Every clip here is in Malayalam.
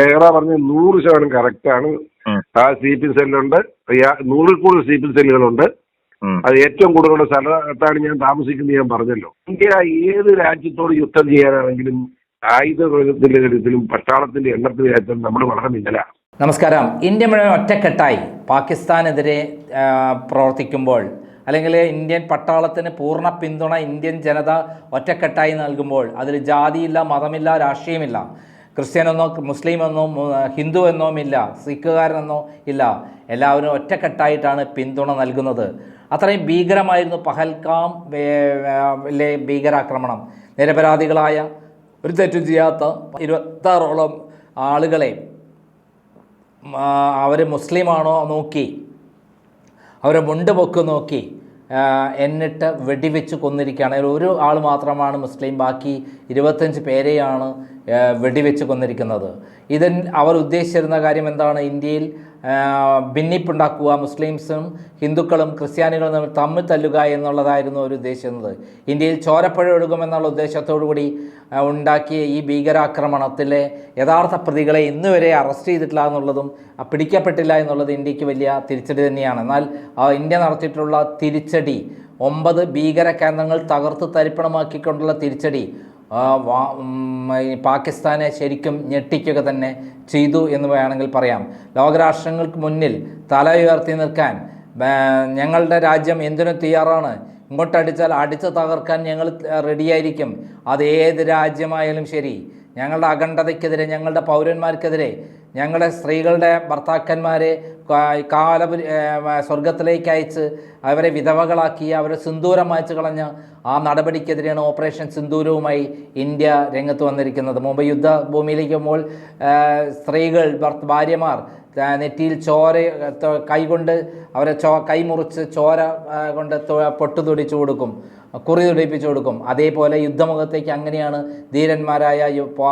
ഏറ പറഞ്ഞ നൂറ് ശതമാനം കറക്റ്റ് ആണ്. ആ സി പി സെല്ലുണ്ട് നൂറിൽ കൂടുതൽ സി പി സെല്ലുകളുണ്ട് അത് ഏറ്റവും കൂടുതലുള്ള സ്ഥലത്താണ് ഞാൻ താമസിക്കുന്നത് ഞാൻ പറഞ്ഞല്ലോ. ഇന്ത്യ ഏത് രാജ്യത്തോട് യുദ്ധം ചെയ്യാനാണെങ്കിലും ആയുധ ആയുധത്തിന്റെ കാര്യത്തിലും പട്ടാളത്തിന്റെ എണ്ണത്തിന്റെ കാര്യത്തിലും നമ്മൾ വളരെ മിന്നലാണ് നമസ്കാരം. ഇന്ത്യ മുഴുവൻ ഒറ്റക്കെട്ടായി. പാകിസ്ഥാനെതിരെ പ്രവർത്തിക്കുമ്പോൾ അല്ലെങ്കിൽ ഇന്ത്യൻ പട്ടാളത്തിന് പൂർണ പിന്തുണ ഇന്ത്യൻ ജനത ഒറ്റക്കെട്ടായി നൽകുമ്പോൾ അതിൽ ജാതിയില്ല മതമില്ല രാഷ്ട്രീയമില്ല. ക്രിസ്ത്യനെന്നോ മുസ്ലിമെന്നോ ഹിന്ദു എന്നോ ഇല്ല സിഖുകാരനെന്നോ ഇല്ല. എല്ലാവരും ഒറ്റക്കെട്ടായിട്ടാണ് പിന്തുണ നൽകുന്നത്. അത്രയും ഭീകരമായിരുന്നു പഹൽഗാം ഭീകരാക്രമണം. നിരപരാധികളായ ഒരു തെറ്റും ചെയ്യാത്ത ഇരുപത്താറോളം ആളുകളെ അവർ മുസ്ലിമാണോ നോക്കി അവരെ മുണ്ട് പൊക്ക് നോക്കി എന്നിട്ട് വെടിവെച്ച് കൊന്നിരിക്കുകയാണ്. ഒരു ആൾ മാത്രമാണ് മുസ്ലിം ബാക്കി ഇരുപത്തഞ്ച് പേരെയാണ് വെടിവെച്ച് കൊന്നിരിക്കുന്നത്. ഇതിൻ അവർ ഉദ്ദേശിച്ചിരുന്ന കാര്യം എന്താണ്? ഇന്ത്യയിൽ ഭിന്നിപ്പുണ്ടാക്കുക മുസ്ലിംസും ഹിന്ദുക്കളും ക്രിസ്ത്യാനികളും തമ്മിൽ തമ്മിൽ തല്ലുക എന്നുള്ളതായിരുന്നു അവർ ഉദ്ദേശിക്കുന്നത് ഇന്ത്യയിൽ ചോരപ്പഴ ഒഴുകുമെന്നുള്ള ഉദ്ദേശത്തോടു കൂടി ഉണ്ടാക്കിയ ഈ ഭീകരാക്രമണത്തിലെ യഥാർത്ഥ പ്രതികളെ ഇന്നുവരെ അറസ്റ്റ് ചെയ്തിട്ടില്ല എന്നുള്ളതും പിടിക്കപ്പെട്ടില്ല എന്നുള്ളത് ഇന്ത്യയ്ക്ക് വലിയ തിരിച്ചടി തന്നെയാണ്. എന്നാൽ ഇന്ത്യ നടത്തിയിട്ടുള്ള തിരിച്ചടി ഒമ്പത് ഭീകര കേന്ദ്രങ്ങൾ തകർത്ത് തരിപ്പണമാക്കിക്കൊണ്ടുള്ള തിരിച്ചടി പാകിസ്ഥാനെ ശരിക്കും ഞെട്ടിക്കുക തന്നെ ചെയ്തു എന്ന് വേണമെങ്കിൽ പറയാം. ലോകരാഷ്ട്രങ്ങൾക്ക് മുന്നിൽ തല ഉയർത്തി നിൽക്കാൻ ഞങ്ങളുടെ രാജ്യം എന്തിനു തയ്യാറാണ്. ഇങ്ങോട്ടടിച്ചാൽ അടിച്ച് തകർക്കാൻ ഞങ്ങൾ റെഡിയായിരിക്കും. അത് ഏത് രാജ്യമായാലും ശരി. ഞങ്ങളുടെ അഖണ്ഡതയ്ക്കെതിരെ ഞങ്ങളുടെ പൗരന്മാർക്കെതിരെ ഞങ്ങളുടെ സ്ത്രീകളുടെ ഭർത്താക്കന്മാരെ കാല സ്വർഗത്തിലേക്ക് അയച്ച് അവരെ വിധവകളാക്കി അവരെ സിന്ദൂരം മായ്ച്ചു കളഞ്ഞ ആ നടപടിക്കെതിരെയാണ് ഓപ്പറേഷൻ സിന്ദൂരവുമായി ഇന്ത്യ രംഗത്ത് വന്നിരിക്കുന്നത്. മുമ്പ് യുദ്ധഭൂമിയിലേക്ക് പോകുമ്പോൾ സ്ത്രീകൾ ഭാര്യമാർ നെറ്റിയിൽ ചോര കൈകൊണ്ട് അവരെ ചോ കൈ മുറിച്ച് ചോര കൊണ്ട് പൊട്ടു തൊടിച്ചു കൊടുക്കും. കുറി തുടിപ്പിച്ചു കൊടുക്കും. അതേപോലെ യുദ്ധമുഖത്തേക്ക് അങ്ങനെയാണ് ധീരന്മാരായ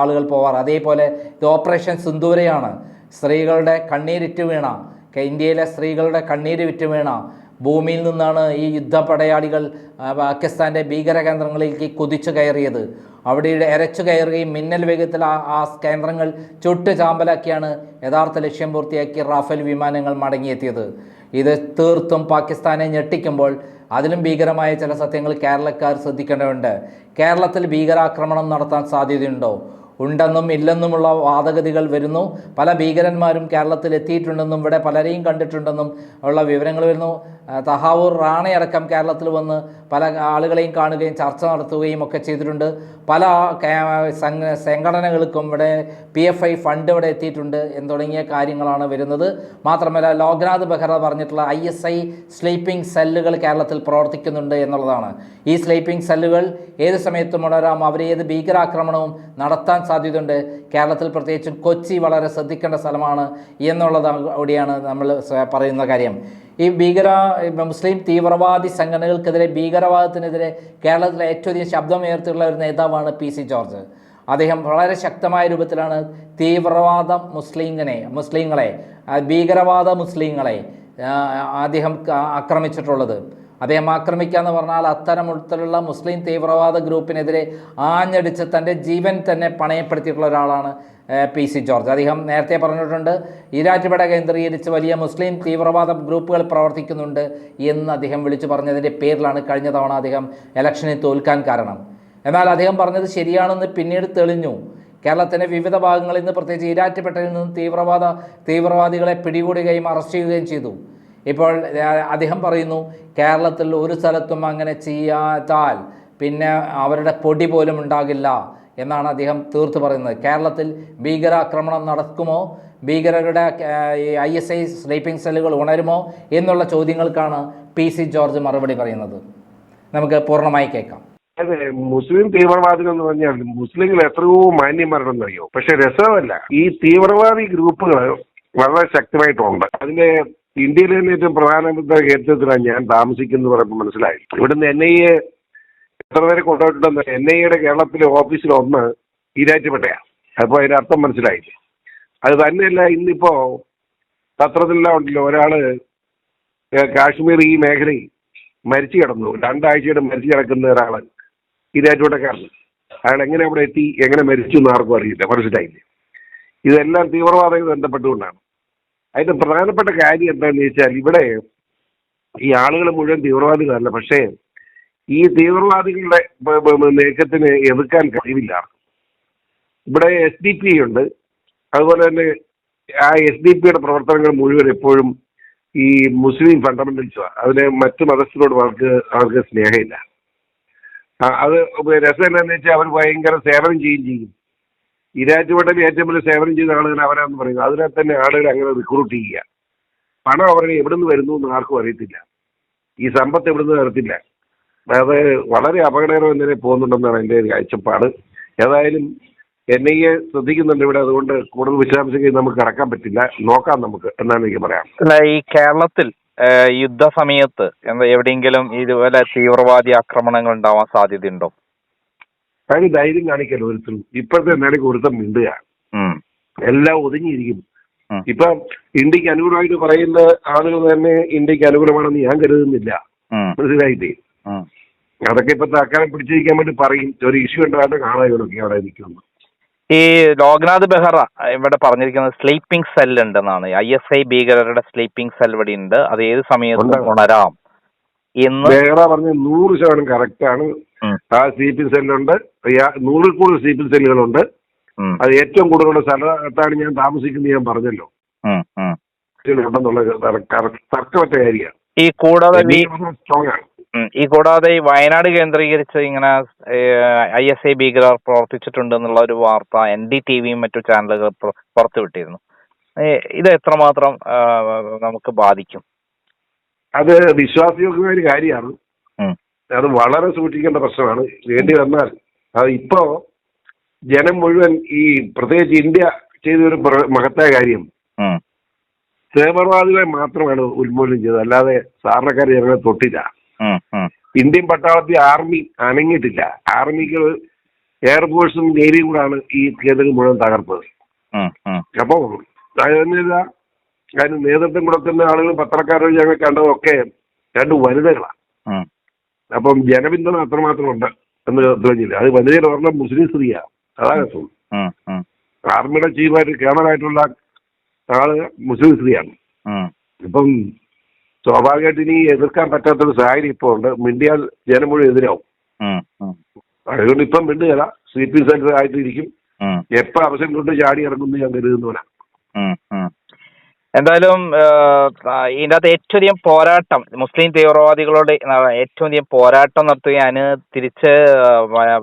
ആളുകൾ പോവാറ്. അതേപോലെ ഇത് ഓപ്പറേഷൻ സിന്ദൂരയാണ്. സ്ത്രീകളുടെ കണ്ണീരിറ്റ് വീണ ഇന്ത്യയിലെ സ്ത്രീകളുടെ കണ്ണീര് വിറ്റ് വീണ ഭൂമിയിൽ നിന്നാണ് ഈ യുദ്ധപടയാളികൾ പാകിസ്ഥാന്റെ ഭീകര കേന്ദ്രങ്ങളിലേക്ക് കുതിച്ചു കയറിയത്. അവിടെ എരച്ചു കയറുകയും മിന്നൽ വേഗത്തിൽ ആ ആ കേന്ദ്രങ്ങൾ ചുട്ട് ചാമ്പലാക്കിയാണ് യഥാർത്ഥ ലക്ഷ്യം പൂർത്തിയാക്കി റാഫേൽ വിമാനങ്ങൾ മടങ്ങിയെത്തിയത്. ഇത് തീർത്തും പാകിസ്ഥാനെ ഞെട്ടിക്കുമ്പോൾ അതിലും ഭീകരമായ ചില സത്യങ്ങൾ കേരളക്കാർ ശ്രദ്ധിക്കേണ്ടതുണ്ട്. കേരളത്തിൽ ഭീകരാക്രമണം നടത്താൻ സാധ്യതയുണ്ടോ? ഉണ്ടെന്നും ഇല്ലെന്നുമുള്ള വാദഗതികൾ വരുന്നു. പല ഭീകരന്മാരും കേരളത്തിൽ എത്തിയിട്ടുണ്ടെന്നും ഇവിടെ പലരെയും കണ്ടിട്ടുണ്ടെന്നും ഉള്ള വിവരങ്ങൾ വരുന്നു. തഹാവൂർ റാണയടക്കം കേരളത്തിൽ വന്ന് പല ആളുകളെയും കാണുകയും ചർച്ച നടത്തുകയും ഒക്കെ ചെയ്തിട്ടുണ്ട്. പല സംഘടനകൾക്കും ഇവിടെ പി എഫ് ഐ ഫണ്ട് ഇവിടെ എത്തിയിട്ടുണ്ട് എന്ന് തുടങ്ങിയ കാര്യങ്ങളാണ് വരുന്നത്. മാത്രമല്ല ലോക്നാഥ് ബെഹ്റ പറഞ്ഞിട്ടുള്ള ഐ എസ് ഐ സ്ലീപ്പിംഗ് സെല്ലുകൾ കേരളത്തിൽ പ്രവർത്തിക്കുന്നുണ്ട് എന്നുള്ളതാണ്. ഈ സ്ലീപ്പിംഗ് സെല്ലുകൾ ഏത് സമയത്തും ഉണരാം അവർ ഏത് ഭീകരാക്രമണവും നടത്താൻ സാധ്യതയുണ്ട്. കേരളത്തിൽ പ്രത്യേകിച്ചും കൊച്ചി വളരെ ശ്രദ്ധിക്കേണ്ട സ്ഥലമാണ് എന്നുള്ളത് അവിടെയാണ് നമ്മൾ പറയുന്ന കാര്യം. ഈ ഭീകര മുസ്ലിം തീവ്രവാദി സംഘടനകൾക്കെതിരെ ഭീകരവാദത്തിനെതിരെ കേരളത്തിലെ ഏറ്റവും അധികം ശബ്ദമുയർത്തിയുള്ള ഒരു നേതാവാണ് പി സി ജോർജ്. അദ്ദേഹം വളരെ ശക്തമായ രൂപത്തിലാണ് തീവ്രവാദ മുസ്ലിങ്ങനെ മുസ്ലിങ്ങളെ ഭീകരവാദ മുസ്ലിങ്ങളെ അദ്ദേഹം ആക്രമിച്ചിട്ടുള്ളത് അദ്ദേഹം ആക്രമിക്കുക എന്ന് പറഞ്ഞാൽ അത്തരമുള്ള മുസ്ലിം തീവ്രവാദ ഗ്രൂപ്പിനെതിരെ ആഞ്ഞടിച്ച് തന്റെ ജീവൻ തന്നെ പണയപ്പെടുത്തിയിട്ടുള്ള ഒരാളാണ് പി സി ജോർജ്. അദ്ദേഹം നേരത്തെ പറഞ്ഞിട്ടുണ്ട് ഈരാറ്റുപേട കേന്ദ്രീകരിച്ച് വലിയ മുസ്ലിം തീവ്രവാദ ഗ്രൂപ്പുകൾ പ്രവർത്തിക്കുന്നുണ്ട് എന്ന് അദ്ദേഹം വിളിച്ചു പറഞ്ഞതിന്റെ പേരിലാണ് കഴിഞ്ഞ തവണ അദ്ദേഹം ഇലക്ഷനിൽ തോൽക്കാൻ കാരണം. എന്നാൽ അദ്ദേഹം പറഞ്ഞത് ശരിയാണെന്ന് പിന്നീട് തെളിഞ്ഞു. കേരളത്തിന്റെ വിവിധ ഭാഗങ്ങളിൽ നിന്ന് പ്രത്യേകിച്ച് ഈരാറ്റുപേട്ടയിൽ നിന്ന് തീവ്രവാദ തീവ്രവാദികളെ പിടികൂടുകയും അറസ്റ്റ് ചെയ്യുകയും ചെയ്തു. ഇപ്പോൾ അദ്ദേഹം പറയുന്നു കേരളത്തിൽ ഒരു സ്ഥലത്തും അങ്ങനെ ചെയ്യാത്താൽ പിന്നെ അവരുടെ പൊടി പോലും ഉണ്ടാകില്ല എന്നാണ് അദ്ദേഹം തീർത്ത് പറയുന്നത്. കേരളത്തിൽ ഭീകരാക്രമണം നടക്കുമോ? ഭീകരരുടെ ഐ എസ് ഐ സ്ലീപ്പിംഗ് സെല്ലുകൾ ഉണരുമോ? എന്നുള്ള ചോദ്യങ്ങൾക്കാണ് പി സി ജോർജ് മറുപടി പറയുന്നത്. നമുക്ക് പൂർണമായി കേൾക്കാം. അതെ മുസ്ലിം തീവ്രവാദികൾ എന്ന് പറഞ്ഞാൽ മുസ്ലിങ്ങൾ എത്രയോ മാന്യന്മാരുണ്ടെന്നറിയോ പക്ഷെ രസമല്ല ഈ തീവ്രവാദി ഗ്രൂപ്പുകൾ വളരെ ശക്തമായിട്ടുണ്ട്. അതിന്റെ ഇന്ത്യയിലെ തന്നെ ഏറ്റവും പ്രധാനപ്പെട്ട കേന്ദ്രത്തിലാണ് ഞാൻ താമസിക്കുന്നത് പറയുമ്പോൾ മനസ്സിലായി. ഇവിടുന്ന് എൻ ഐ എ എത്ര പേരെ കൊണ്ടുപോയിട്ടുണ്ടെന്ന് എൻ ഐ എയുടെ കേരളത്തിലെ ഓഫീസിലൊന്ന് ഈരാറ്റുപേട്ടയാണ്. അപ്പോൾ അതിന്റെ അർത്ഥം മനസ്സിലായി. അത് തന്നെയല്ല ഇന്നിപ്പോ പത്രത്തിലെല്ലാം ഉണ്ടല്ലോ ഏഹ് കാശ്മീർ ഈ മേഖലയിൽ മരിച്ചു കിടന്നു. രണ്ടാഴ്ചയുടെ മരിച്ചു കിടക്കുന്ന ഒരാൾ ഈരാറ്റുപേട്ടക്കാരൻ അയാൾ എങ്ങനെ അവിടെ എത്തി എങ്ങനെ മരിച്ചു എന്ന് ആർക്കും അറിയില്ല. മനസ്സിലായില്ലേ? ഇതെല്ലാം തീവ്രവാദങ്ങൾ ബന്ധപ്പെട്ടുകൊണ്ടാണ്. അതിന്റെ പ്രധാനപ്പെട്ട കാര്യം എന്താണെന്ന് ചോദിച്ചാൽ ഇവിടെ ഈ ആളുകൾ മുഴുവൻ തീവ്രവാദികളല്ല. പക്ഷേ ഈ തീവ്രവാദികളുടെ നീക്കത്തിന് എതിർക്കാൻ കഴിവില്ല. ഇവിടെ എസ് ഡി പി ഉണ്ട്. അതുപോലെ തന്നെ ആ എസ് ഡി പിയുടെ പ്രവർത്തനങ്ങൾ മുഴുവൻ എപ്പോഴും ഈ മുസ്ലിം ഫണ്ടമെന്റൽസുമാണ് അതിന് മറ്റു മതസ്ഥരോട് അവർക്ക് അവർക്ക് സ്നേഹമില്ല. അത് രസം എന്താണെന്ന് വെച്ചാൽ അവർ ഭയങ്കര സേവനം ചെയ്യുകയും ചെയ്യും. ഈ രാജ്യവട്ടത്തിൽ ഏറ്റവും വലിയ സേവനം ചെയ്ത ആളുകൾ അവരാന്ന് പറയുന്നത്. അതിനെ തന്നെ ആളുകൾ അങ്ങനെ റിക്രൂട്ട് ചെയ്യുക. പണം അവരുടെ എവിടെ നിന്ന് വരുന്നു എന്ന് ആർക്കും അറിയത്തില്ല. ഈ സമ്പത്ത് എവിടെ നിന്ന് വരത്തില്ല. അത് വളരെ അപകടകരം തന്നെ പോകുന്നുണ്ടെന്നാണ് എന്റെ ഒരു കാഴ്ചപ്പാട്. ഏതായാലും എൻ ഐ എ ശ്രദ്ധിക്കുന്നുണ്ട് ഇവിടെ. അതുകൊണ്ട് കൂടുതൽ വിശദാംശങ്ങൾ നമുക്ക് കടക്കാൻ പറ്റില്ല. നോക്കാം നമുക്ക്. എന്നാണ് എനിക്ക് പറയാം അല്ല ഈ കേരളത്തിൽ യുദ്ധ എന്താ എവിടെയെങ്കിലും ഇതുപോലെ തീവ്രവാദി ആക്രമണങ്ങൾ ഉണ്ടാവാൻ സാധ്യതയുണ്ടോ? അതിന് ധൈര്യം കാണിക്കല്ലോ ഒരുത്തരും ഇപ്പോഴത്തെ നിലയ്ക്ക് ഒരുത്തം മിണ്ടുകയാണ്. എല്ലാം ഒതുങ്ങിയിരിക്കും ഉം. ഇപ്പൊ ഇന്ത്യയ്ക്ക് അനുകൂലമായിട്ട് പറയുന്ന ആളുകൾ തന്നെ ഇന്ത്യയ്ക്ക് അനുകൂലമാണെന്ന് ഞാൻ കരുതുന്നില്ല. മനസ്സിലായിട്ടേ. അതൊക്കെ ഇപ്പൊ തൽക്കാലം പിടിച്ചിരിക്കാൻ വേണ്ടി പറയും. ഒരു ഇഷ്യൂ ഉണ്ടായിട്ട് കാണാൻ ഇവരൊക്കെ അവിടെ നിൽക്കുന്നു. ഈ ലോക്നാഥ് ബെഹ്റ ഇവിടെ പറഞ്ഞിരിക്കുന്നത് സ്ലീപ്പിംഗ് സെൽ ഉണ്ടെന്നാണ് ഐ എസ് ഐ ഭീകരരുടെ സ്ലീപ്പിംഗ് സെൽ ഇവിടെ ഉണ്ട്. അത് ഏത് സമയത്തും ഉണരാം. എന്ന് വേറെ പറഞ്ഞ നൂറ് ശതമാനം കറക്റ്റ് ആണ്. ആ സി പി സെല്ലുണ്ട് നൂറിൽ കൂടുതൽ സി പി സെല്ലുകളുണ്ട് അത് ഏറ്റവും കൂടുതലുള്ള സ്ഥലത്താണ് ഞാൻ താമസിക്കുന്നത് ഞാൻ പറഞ്ഞല്ലോ. ഉണ്ടെന്നുള്ള തർക്കമറ്റ കാര്യമാണ്. ഈ കൂടാതെ സ്ട്രോങ് ആണ്. ഈ കൂടാതെ ഈ വയനാട് കേന്ദ്രീകരിച്ച് ഇങ്ങനെ ഐ എസ് ഐ ഭീകരർ പ്രവർത്തിച്ചിട്ടുണ്ട് എന്നുള്ള ഒരു വാർത്ത എൻ ഡി ടി വിയും മറ്റു ചാനലുകൾ പുറത്തുവിട്ടിരുന്നു. ഇത് എത്രമാത്രം നമുക്ക് ബാധിക്കും? അത് വിശ്വാസയോഗ്യമായ ഒരു കാര്യമാണ്. അത് വളരെ സൂക്ഷിക്കേണ്ട പ്രശ്നമാണ്. വേണ്ടി വന്നാൽ അത് ഇപ്പോ ജനം മുഴുവൻ ഈ പ്രത്യേകിച്ച് ഇന്ത്യ ചെയ്തൊരു മഹത്തായ കാര്യം. തീവ്രവാദികളെ മാത്രമാണ് ഉന്മൂലനം ചെയ്തത്. അല്ലാതെ സാധാരണക്കാർ ജനങ്ങളെ തൊട്ടില്ല. ഇന്ത്യൻ പട്ടാളത്തിൽ ആർമി അനങ്ങിയിട്ടില്ല. ആർമികൾ എയർഫോഴ്സും നേവിയും കൂടാണ് ഈ കേന്ദ്രം മുഴുവൻ തകർത്തത്. അപ്പോ അപ്പോൾ അതിന് നേതൃത്വം കൊടുക്കുന്ന ആളുകൾ പത്രക്കാരും ഞങ്ങൾ കണ്ടതൊക്കെ രണ്ട് വനിതകളാണ് അപ്പം ജനപിന്തുണ അത്രമാത്രം ഉണ്ട് എന്ന് തെളിഞ്ഞില്ല. അത് വനിതയുടെ പറഞ്ഞ മുസ്ലിം സ്ത്രീയാണ് അതാണ് രസം. ആർമിയുടെ ചീഫായിട്ട് കേണലായിട്ടുള്ള ആൾ മുസ്ലിം സ്ത്രീയാണ്. ഇപ്പം സ്വാഭാവികമായിട്ട് ഇനി എതിർക്കാൻ പറ്റാത്തൊരു സാഹചര്യം ഇപ്പോൾ ഉണ്ട്. മിണ്ടിയാൽ ജനം മുഴുവൻ എതിരാവും. അതുകൊണ്ട് ഇപ്പം മിണ്ടുകയില്ല സി പി സെന്റർ ആയിട്ടിരിക്കും. എപ്പോ എപ്പോൾ അവസരം കൊണ്ട് ചാടി ഇറങ്ങുന്നു ഞാൻ കരുതുന്നവനാണ്. എന്തായാലും ഇതിന്റെ അകത്ത് ഏറ്റവും അധികം പോരാട്ടം മുസ്ലിം തീവ്രവാദികളോട് ഏറ്റവും അധികം പോരാട്ടം നടത്തുകയും തിരിച്ച്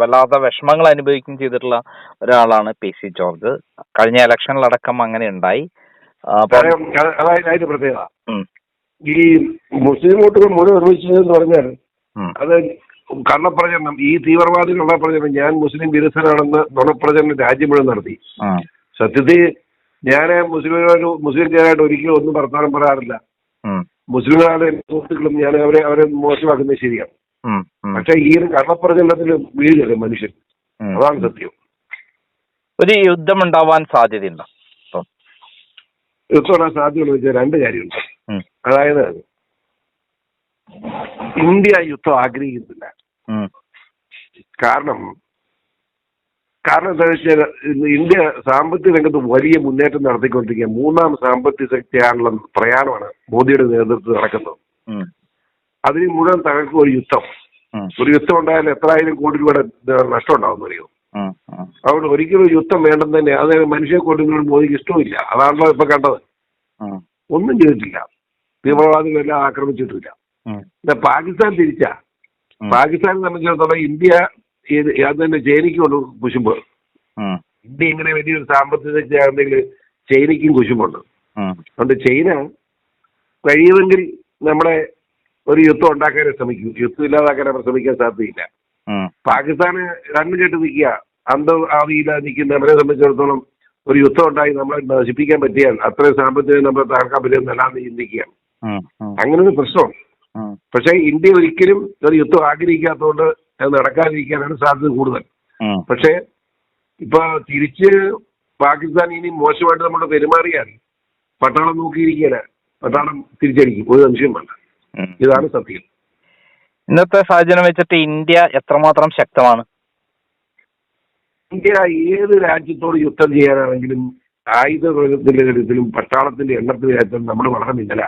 വല്ലാത്ത വിഷമങ്ങൾ അനുഭവിക്കുകയും ചെയ്തിട്ടുള്ള ഒരാളാണ് പി സി ജോർജ്. കഴിഞ്ഞ ഇലക്ഷനിലടക്കം അങ്ങനെ ഉണ്ടായി. അതായത് പ്രത്യേകത. ഈ മുസ്ലിം വോട്ടുകൾ മുഴുവൻ നിർമ്മിച്ചതെന്ന് പറഞ്ഞാൽ അത് കള്ളപ്രചരണം ഈ തീവ്രവാദി പ്രചരണം ഞാൻ മുസ്ലിം വിരുദ്ധനാണെന്ന് നുണപ്രചരണം രാജ്യം മുഴുവൻ നടത്തി സത്യത്തിൽ ഞാൻ മുസ്ലിം മുസ്ലിംകാരായിട്ട് ഒരിക്കലും ഒന്നും വർത്തമാനം പറയാറില്ല. മുസ്ലിങ്ങളുടെ സുഹൃത്തുക്കളും ഞാൻ അവരെ അവരെ മോശമാക്കുന്നത് ശരിയാണ്. പക്ഷെ ഈ ഒരു കള്ളപ്രചരണത്തിൽ വീഴുകയല്ലേ മനുഷ്യൻ? അതാണ് സത്യം. ഒരു യുദ്ധം ഉണ്ടാവാൻ സാധ്യതയുണ്ടോ? യുദ്ധം സാധ്യതയെന്ന് വെച്ചാൽ രണ്ട് കാര്യമുണ്ട്. അതായത് ഇന്ത്യ യുദ്ധം ആഗ്രഹിക്കുന്നില്ല. കാരണം കാരണം എന്താ വെച്ചാൽ ഇന്ത്യ സാമ്പത്തിക രംഗത്ത് വലിയ മുന്നേറ്റം നടത്തിക്കൊണ്ടിരിക്കുക മൂന്നാം സാമ്പത്തിക ശക്തിയാണുള്ള പ്രയാണമാണ് മോദിയുടെ നേതൃത്വത്തിൽ നടക്കുന്നത്. അതിന് മുഴുവൻ തകർക്കും ഒരു യുദ്ധം. ഒരു യുദ്ധം ഉണ്ടായാൽ എത്രായിരം കോടി രൂപയുടെ നഷ്ടം ഉണ്ടാവും അറിയോ? അതുകൊണ്ട് ഒരിക്കലും ഒരു യുദ്ധം വേണ്ടെന്ന് തന്നെ അതായത് മനുഷ്യ കൊണ്ടുവരുന്നത് മോദിക്ക് ഇഷ്ടമില്ല അതാണല്ലോ ഇപ്പൊ കണ്ടത്. ഒന്നും ചെയ്തിട്ടില്ല. തീവ്രവാദികളെല്ലാം ആക്രമിച്ചിട്ടില്ല. പാകിസ്ഥാൻ തിരിച്ച. പാകിസ്ഥാനെ സംബന്ധിച്ചിടത്തോളം ഇന്ത്യ ഇത് അത് തന്നെ ചൈനയ്ക്കുണ്ട് കുശുമ്പ്. ഇന്ത്യ ഇങ്ങനെ വലിയൊരു സാമ്പത്തിക ശക്തിയാണെങ്കിൽ ചൈനയ്ക്കും കുശുമ്പുണ്ട്. അതുകൊണ്ട് ചൈന കഴിയുമെങ്കിൽ നമ്മളെ ഒരു യുദ്ധം ഉണ്ടാക്കാനേ ശ്രമിക്കൂ. യുദ്ധം ഇല്ലാതാക്കാൻ അവർ ശ്രമിക്കാൻ സാധ്യതയില്ല. പാകിസ്ഥാന് രണ്ടും കെട്ട് നിൽക്കുക. അന്ത ആവിയില്ലാതെ നിൽക്കുന്ന നമ്മളെ സംബന്ധിച്ചിടത്തോളം ഒരു യുദ്ധം ഉണ്ടായി നമ്മളെ നശിപ്പിക്കാൻ പറ്റിയാൽ അത്രയും സാമ്പത്തികം നമ്മളെ തകർക്കാൻ പറ്റുമെന്നല്ലാന്ന് ചിന്തിക്കുക. ഉം, ഉം, അങ്ങനെ ഒരു പ്രശ്നം പക്ഷേ ഇന്ത്യ ഒരിക്കലും ഒരു യുദ്ധം ആഗ്രഹിക്കാത്തതുകൊണ്ട് അത് നടക്കാതിരിക്കാനാണ് സാധ്യത കൂടുതൽ. പക്ഷേ ഇപ്പൊ തിരിച്ച് പാകിസ്ഥാൻ ഇനി മോശമായിട്ട് നമ്മുടെ പെരുമാറിയാൽ പട്ടാളം നോക്കിയിരിക്കുകയല്ല പട്ടാളം തിരിച്ചടിക്കും. ഒരു സംശയം വേണ്ട. ഇതാണ് സത്യം. ഇന്നത്തെ സാഹചര്യം വെച്ചിട്ട് ഇന്ത്യ എത്രമാത്രം ശക്തമാണ്? ഇന്ത്യ ഏത് രാജ്യത്തോട് യുദ്ധം ചെയ്യാനാണെങ്കിലും ആയുധ ആയുധത്തിന്റെ കാര്യത്തിലും പട്ടാളത്തിന്റെ എണ്ണത്തിന്റെ കാര്യത്തിലും നമ്മൾ വളരെ മിന്നല.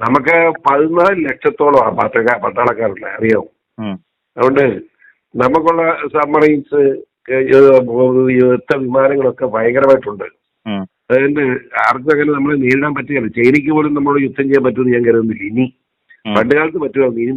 നമുക്ക് പതിനാല് ലക്ഷത്തോളം പട്ടാള പട്ടാളക്കാരുണ്ട്. അറിയാമോ ഉം. അതുകൊണ്ട് നമുക്കുള്ള സബ്മറൈൻസ് യുദ്ധ വിമാനങ്ങളൊക്കെ ഭയങ്കരമായിട്ടുണ്ട്. അതുകൊണ്ട് ആർക്കും അങ്ങനെ നമ്മളെ നേരിടാൻ പറ്റുകയില്ല ചൈനയ്ക്ക് പോലും നമ്മളോട് യുദ്ധം ചെയ്യാൻ പറ്റുമെന്ന് ഞാൻ കരുതുന്നില്ല. ഇനി പണ്ടുകാലത്ത് പണ്ട് കാലത്ത് പറ്റുമായിരുന്നു. ഇനി